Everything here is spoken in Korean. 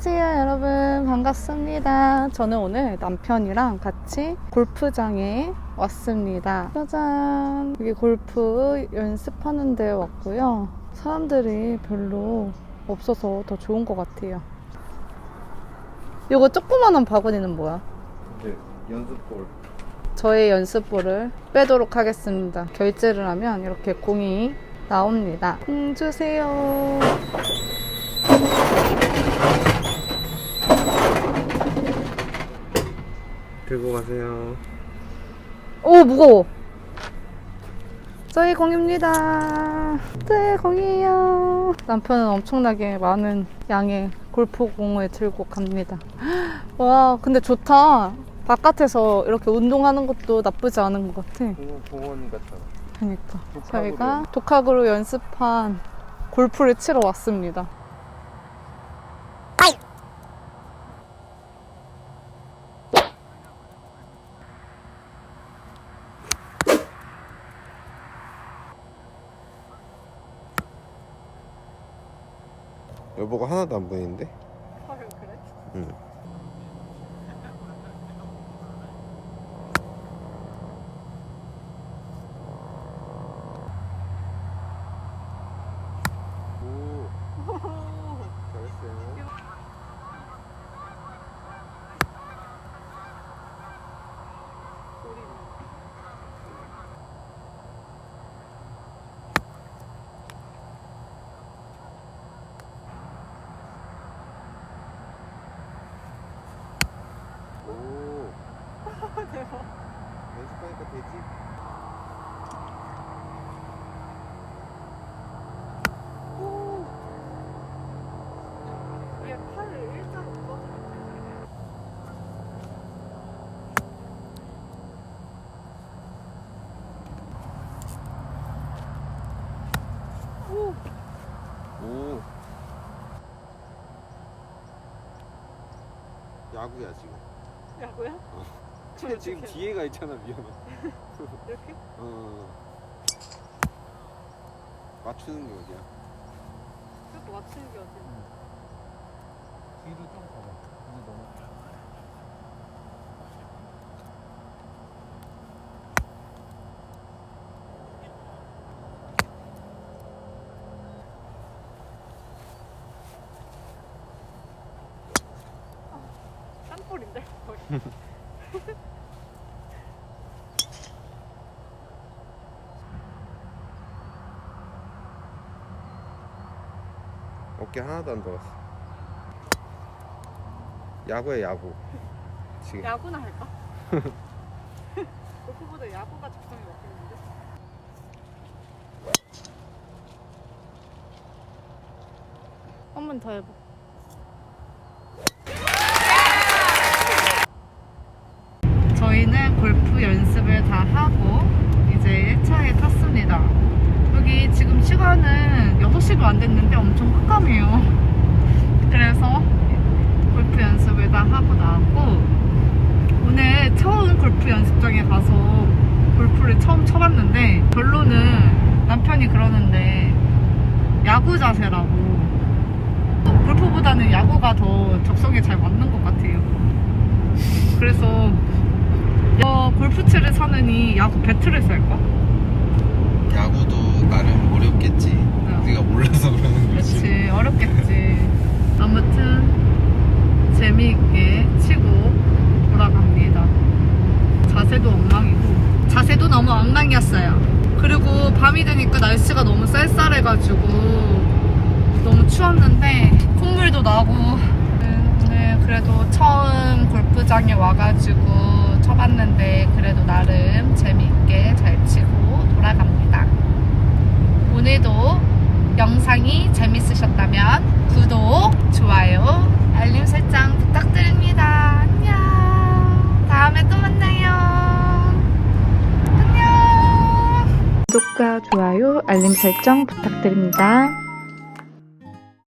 안녕하세요 여러분. 반갑습니다. 저는 오늘 남편이랑 같이 골프장에 왔습니다. 짜잔. 여기 골프 연습하는 데 왔고요. 사람들이 별로 없어서 더 좋은 것 같아요. 이거 조그만한 바구니는 뭐야? 네, 연습볼. 저의 연습볼을 빼도록 하겠습니다. 결제를 하면 이렇게 공이 나옵니다. 공 주세요 들고 가세요. 오 무거워. 저희 공입니다. 네 공이에요. 남편은 엄청나게 많은 양의 골프공을 들고 갑니다. 와 근데 좋다. 바깥에서 이렇게 운동하는 것도 나쁘지 않은 것 같아. 공원, 같잖아. 그러니까. 독학으로. 저희가 독학으로 연습한 골프를 치러 왔습니다 여보가 하나도 안 보이는데? 그래? 응. 오, 잘했어요. 오. 대박 연습하니까 되지? 얘 팔을 일자로 뻗어 오. 야구야 지금. 야구야? 근데 지금 뒤에가 있잖아 미안해. 이렇게? 어. 맞추는 게 어디야? 이렇게 맞추는 게 어디 뒤로 좀 가봐. 이제 너무. 땅볼인데? 거의. 어깨 하나도 안 들었어. 야구야 야구. 지금. 야구나 할까? 골프보다 야구가 적성이 맞겠는데? 한 번 더 해봐. 저희는 골프 연습을 다 하고 이제 차에 탔습니다. 여기 지금 시간은 6시도 안 됐는데 엄청 깜깜해요. 그래서 골프 연습을 다 하고 나왔고 오늘 처음 골프 연습장에 가서 골프를 처음 쳐봤는데 결론은 남편이 그러는데 야구 자세라고 골프보다는 야구가 더 적성에 잘 맞는 것 같아요 그래서 어, 골프채를 사느니 야구 배트를 살까? 야구도 나름 어렵겠지. 네가 몰라서 그러는 거지. 그렇지 어렵겠지 아무튼 재미있게 치고 돌아갑니다 자세도 엉망이고 자세도 너무 엉망이었어요 그리고 밤이 되니까 날씨가 너무 쌀쌀해가지고 너무 추웠는데 콧물도 나고 오늘 그래도 처음 골프장에 와가지고 쳐봤는데 그래도 나름 재미있게 잘 치고 돌아갑니다 오늘도 영상이 재밌으셨다면 구독, 좋아요, 알림 설정 부탁드립니다. 안녕. 다음에 또 만나요. 안녕. 구독과 좋아요, 알림 설정 부탁드립니다.